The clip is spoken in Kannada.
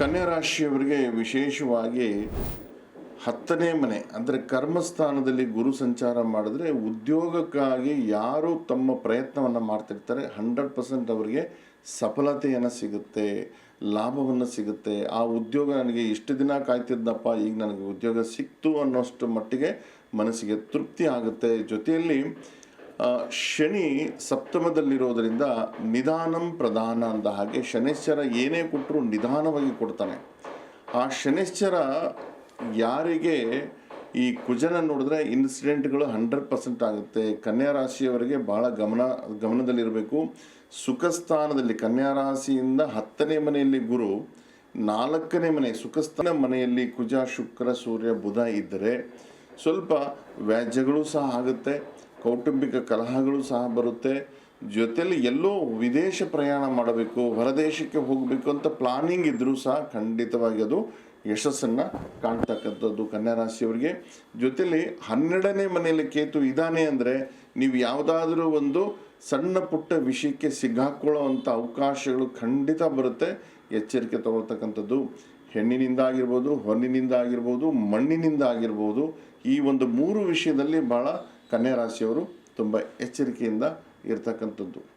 ಕನ್ಯಾ ರಾಶಿಯವರಿಗೆ ವಿಶೇಷವಾಗಿ ಹತ್ತನೇ ಮನೆ, ಅಂದರೆ ಕರ್ಮಸ್ಥಾನದಲ್ಲಿ ಗುರು ಸಂಚಾರ ಮಾಡಿದ್ರೆ ಉದ್ಯೋಗಕ್ಕಾಗಿ ಯಾರು ತಮ್ಮ ಪ್ರಯತ್ನವನ್ನು ಮಾಡ್ತಿರ್ತಾರೆ, ಹಂಡ್ರೆಡ್ ಪರ್ಸೆಂಟ್ ಅವರಿಗೆ ಸಫಲತೆಯನ್ನು ಸಿಗುತ್ತೆ, ಲಾಭವನ್ನು ಸಿಗುತ್ತೆ. ಆ ಉದ್ಯೋಗ ನನಗೆ ಇಷ್ಟು ದಿನ ಕಾಯ್ತಿದ್ದಪ್ಪ ಈಗ ನನಗೆ ಉದ್ಯೋಗ ಸಿಕ್ತು ಅನ್ನೋಷ್ಟು ಮಟ್ಟಿಗೆ ಮನಸ್ಸಿಗೆ ತೃಪ್ತಿ ಆಗುತ್ತೆ. ಜೊತೆಯಲ್ಲಿ ಶನಿ ಸಪ್ತಮದಲ್ಲಿರೋದರಿಂದ ನಿಧಾನಂ ಪ್ರಧಾನ ಅಂದ ಹಾಗೆ ಶನೇಶ್ವರ ಏನೇ ಕೊಟ್ಟರು ನಿಧಾನವಾಗಿ ಕೊಡ್ತಾನೆ. ಆ ಶನೇಶ್ವರ ಯಾರಿಗೆ ಈ ಕುಜನ ನೋಡಿದ್ರೆ ಇನ್ಸಿಡೆಂಟ್ಗಳು ಹಂಡ್ರೆಡ್ ಪರ್ಸೆಂಟ್ ಆಗುತ್ತೆ. ಕನ್ಯಾ ರಾಶಿಯವರಿಗೆ ಭಾಳ ಗಮನ, ಗಮನದಲ್ಲಿರಬೇಕು. ಸುಖ ಸ್ಥಾನದಲ್ಲಿ ಕನ್ಯಾ ರಾಶಿಯಿಂದ ಹತ್ತನೇ ಮನೆಯಲ್ಲಿ ಗುರು, ನಾಲ್ಕನೇ ಮನೆ, ಸುಖಸ್ಥಾನ ಮನೆಯಲ್ಲಿ ಕುಜ, ಶುಕ್ರ, ಸೂರ್ಯ, ಬುಧ ಇದ್ದರೆ ಸ್ವಲ್ಪ ವ್ಯಾಜ್ಯಗಳು ಸಹ ಆಗುತ್ತೆ. ಕೌಟುಂಬಿಕ ಕಲಹಗಳು ಸಹ ಬರುತ್ತೆ. ಜೊತೆಯಲ್ಲಿ ಎಲ್ಲೋ ವಿದೇಶ ಪ್ರಯಾಣ ಮಾಡಬೇಕು, ಹೊರದೇಶಕ್ಕೆ ಹೋಗಬೇಕು ಅಂತ ಪ್ಲಾನಿಂಗ್ ಇದ್ದರೂ ಸಹ ಖಂಡಿತವಾಗಿ ಅದು ಯಶಸ್ಸನ್ನು ಕಾಣ್ತಕ್ಕಂಥದ್ದು ಕನ್ಯಾ ರಾಶಿಯವರಿಗೆ ಜೊತೆಯಲ್ಲಿ ಹನ್ನೆರಡನೇ ಮನೆಯಲ್ಲಿ ಕೇತು ಇದ್ದಾನೆ ಅಂದರೆ ನೀವು ಯಾವುದಾದ್ರೂ ಒಂದು ಸಣ್ಣ ಪುಟ್ಟ ವಿಷಯಕ್ಕೆ ಸಿಗ್ಹಾಕೊಳ್ಳುವಂಥ ಅವಕಾಶಗಳು ಖಂಡಿತ ಬರುತ್ತೆ. ಎಚ್ಚರಿಕೆ ತಗೊಳ್ತಕ್ಕಂಥದ್ದು ಹೆಣ್ಣಿನಿಂದ ಆಗಿರ್ಬೋದು, ಹೊನ್ನಿನಿಂದ ಆಗಿರ್ಬೋದು, ಮಣ್ಣಿನಿಂದ ಆಗಿರ್ಬೋದು. ಈ ಒಂದು ಮೂರು ವಿಷಯದಲ್ಲಿ ಭಾಳ ಕನ್ಯಾ ರಾಶಿಯವರು ತುಂಬ ಎಚ್ಚರಿಕೆಯಿಂದ ಇರ್ತಕ್ಕಂಥದ್ದು.